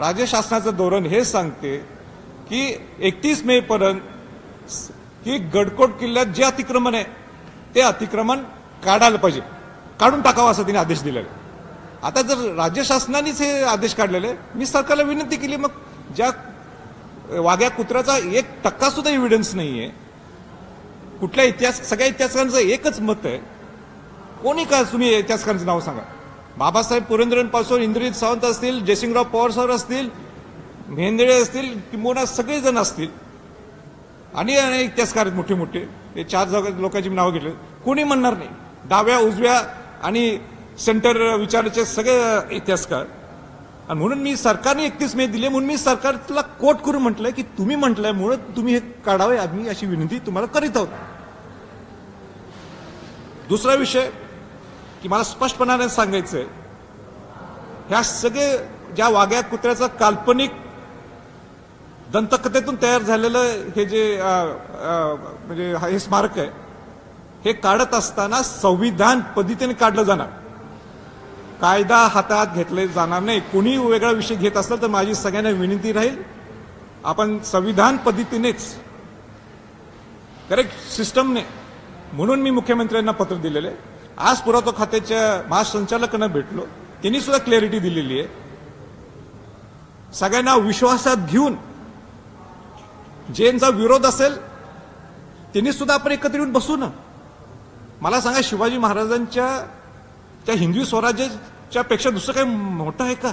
राज्य शासनाचं धोरण हे सांगते की एकतीस मे पर्यंत की गडकोट किल्ल्यात जे अतिक्रमण आहे ते अतिक्रमण काढायला पाहिजे. काढून टाकावं असं तिने आदेश दिलेला. आता जर राज्य शासनानेच हे आदेश काढलेले मी सरकारला विनंती केली मग ज्या वाघ्या कुत्र्याचा एक टक्का सुद्धा एव्हिडन्स आहे कुठल्या इतिहास सगळ्या इतिहासकारांचं एकच मत आहे. कोणी का तुम्ही इतिहासकारांचं नाव सांगा. बाबासाहेब पुरंदरेंपासून इंद्रजित सावंत असतील जयसिंगराव पवार सर असतील मेंदळे असतील किंबहुना सगळेजण असतील. आणि अनेक इतिहासकार आहेत मोठे मोठे. हे चार लोकांची नावं घेतली. कोणी म्हणणार नाही. डाव्या उजव्या आणि सेंटर विचाराचे सगळे इतिहासकार. आणि म्हणून मी सरकारने एकतीस मे दिले म्हणून मी सरकारला कोट करून म्हटलंय की तुम्ही म्हटलंय म्हणून तुम्ही हे काढावे आम्ही अशी विनंती तुम्हाला करीत आहोत. दुसरा विषय की मला स्पष्टपणाने सांगायचंय ह्या सगळे ज्या वाघ्या कुत्र्याचं काल्पनिक दंतकथेतून तयार झालेलं हे जे म्हणजे हे स्मारक आहे हे काढत असताना संविधान पद्धतीने काढलं जाणार. कायदा हातात घेतले जाणार नाही. कोणी वेगळा विषय घेत असेल तर माझी सगळ्यांना विनंती राहील आपण संविधान पद्धतीनेच करेक्ट सिस्टमने म्हणून मी मुख्यमंत्र्यांना पत्र दिलेलं आहे. आज पुरातत्व खात्याच्या महासंचालकांना भेटलो. त्यांनी सुद्धा क्लॅरिटी दिलेली आहे. सगळ्यांना विश्वासात घेऊन ज्यांचा विरोध असेल त्यांनी सुद्धा आपण एकत्र येऊन बसू ना. मला सांगा शिवाजी महाराजांच्या त्या हिंदवी स्वराज्याच्या पेक्षा दुसरं काही मोठं आहे का?